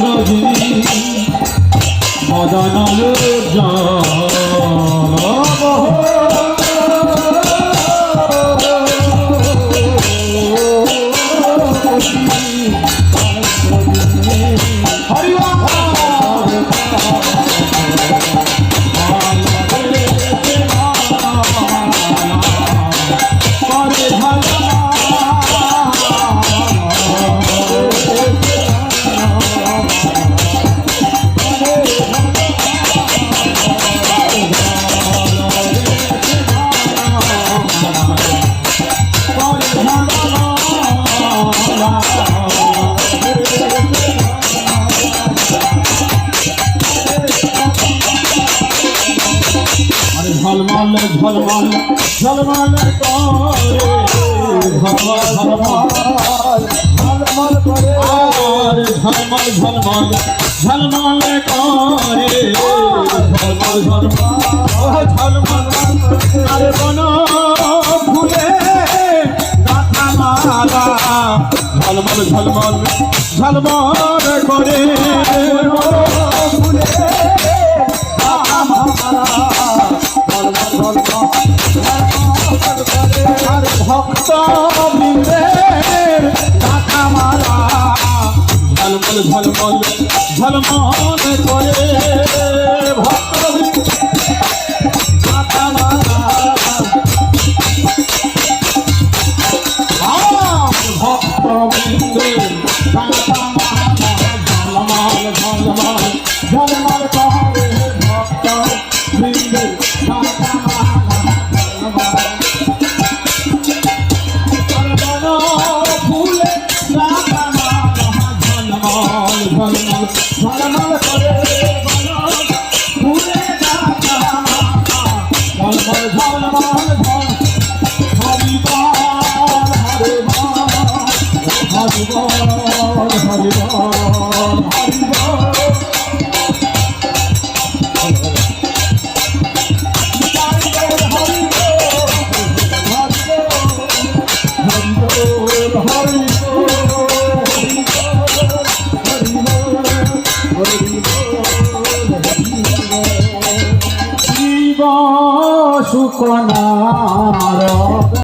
রজনী মদনালো ঝলমল ঝলমল ঝলমল ঝলমল ঝলমল ঝলমল ঝলমল ঝলমল ঝলমল বন ফুলে ঝলমল ঝলমল ঝলমল করে। আর ভক্ত টাকা মালা ঝলমল ঝলমল ঝলমল ভক্ত ঝলমল ঝলমল করে ফুলে ঝলমল ঝলমল হরি বল হরি বল হরি বল হরি বল বসুকনার